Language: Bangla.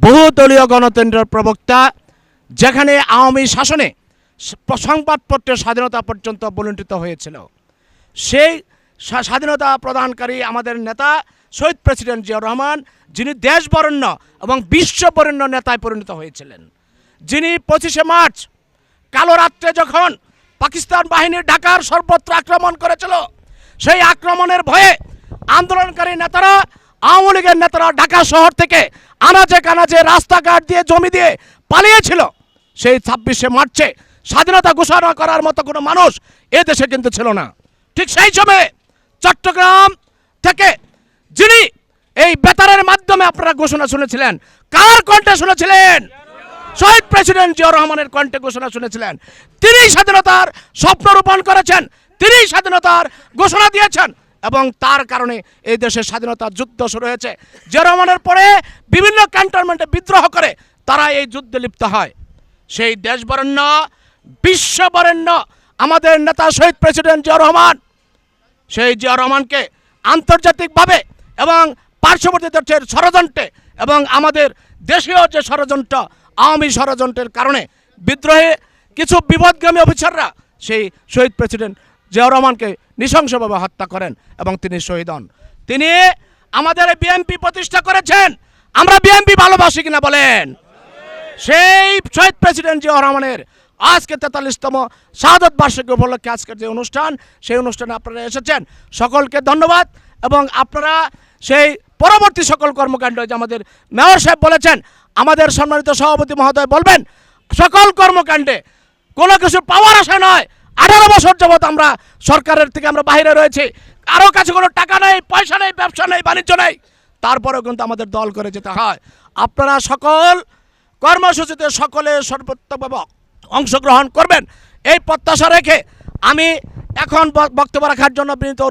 বহুদলীয় গণতন্ত্রের প্রবক্তা, যেখানে আওয়ামী শাসনে সংবাদপত্রের স্বাধীনতা পর্যন্ত বলুণ্ঠিত হয়েছিল। সেই স্বা- স্বাধীনতা প্রদানকারী আমাদের নেতা শহীদ প্রেসিডেন্ট জিয়াউর রহমান, যিনি দেশবরেণ্য এবং বিশ্ববরেণ্য নেতায় পরিণত হয়েছিলেন। যিনি পঁচিশে মার্চ, কালো রাত্রে যখন পাকিস্তান বাহিনী ঢাকার সর্বত্র আক্রমণ করেছিল, সেই আক্রমণের ভয়ে আন্দোলনকারী নেতারা আওয়ামী লীগের নেতারা ঢাকা শহর থেকে আনাচে কানাচে রাস্তাঘাট দিয়ে, জমি দিয়ে পালিয়েছিল। সেই ছাব্বিশে মার্চে স্বাধীনতা ঘোষণা করার মতো কোনো মানুষ এ দেশে কিন্তু ছিল না। ঠিক সেই সময়ে চট্টগ্রাম থেকে যিনি এই বেতারের মাধ্যমে আপনারা ঘোষণা শুনেছিলেন, কার কণ্ঠে শুনেছিলেন? শহীদ প্রেসিডেন্ট জিয়াউর রহমানের কণ্ঠে ঘোষণা শুনেছিলেন। তিনি স্বাধীনতার স্বপ্ন রূপণ করেছেন তিনি স্বাধীনতার ঘোষণা দিয়েছেন। এবং তার কারণে এই দেশের স্বাধীনতার যুদ্ধ শুরু হয়েছে। জিয়াউর রহমানের পরে বিভিন্ন ক্যান্টনমেন্টে বিদ্রোহ করে তারা এই যুদ্ধে লিপ্ত হয়। সেই দেশবরেণ্য, বিশ্ববরেণ্য আমাদের নেতা শহীদ প্রেসিডেন্ট জিয়াউর রহমান, সেই জিয়া রহমানকে আন্তর্জাতিকভাবে এবং পার্শ্ববর্তী দেশের ষড়যন্ত্রে এবং আমাদের দেশীয় যে ষড়যন্ত্র, আওয়ামী ষড়যন্ত্রের কারণে বিদ্রোহে কিছু বিপদগামী অফিসাররা সেই শহীদ প্রেসিডেন্ট জিয়াউর রহমানকে নৃশংসভাবে হত্যা করেন এবং তিনি শহীদ হন। তিনি আমাদের বিএনপি প্রতিষ্ঠা করেছেন। আমরা বিএনপি ভালোবাসি কিনা বলেন। সেই শহীদ প্রেসিডেন্ট জিয়া রহমানের আজকে তেতাল্লিশতম শাহাদত বার্ষিকী উপলক্ষে আজকের যে অনুষ্ঠান, সেই অনুষ্ঠানে আপনারা এসেছেন। সকলকে ধন্যবাদ এবং আপনারা সেই পরবর্তী সকল কর্মকাণ্ড, যে আমাদের মেয়র সাহেব বলেছেন, আমাদের সম্মানিত সভাপতি মহোদয় বলবেন, সকল কর্মকাণ্ডে কোনো কিছু পাওয়ার আশা নয় আঠারো বছর যাবৎ আমরা সরকারের থেকে আমরা বাইরে রয়েছে। কারও কাছে কোনো টাকা নেই, পয়সা নেই, ব্যবসা নেই, বাণিজ্য নেই। তারপরেও কিন্তু আমাদের দল করে যেতে হয়। আপনারা সকল কর্মসূচিতে সকলে সর্বোত্তমভাবে অংশগ্রহণ করবেন। এই প্রত্যাশা রেখে আমি এখন বক্তব্য রাখার জন্য বিনীত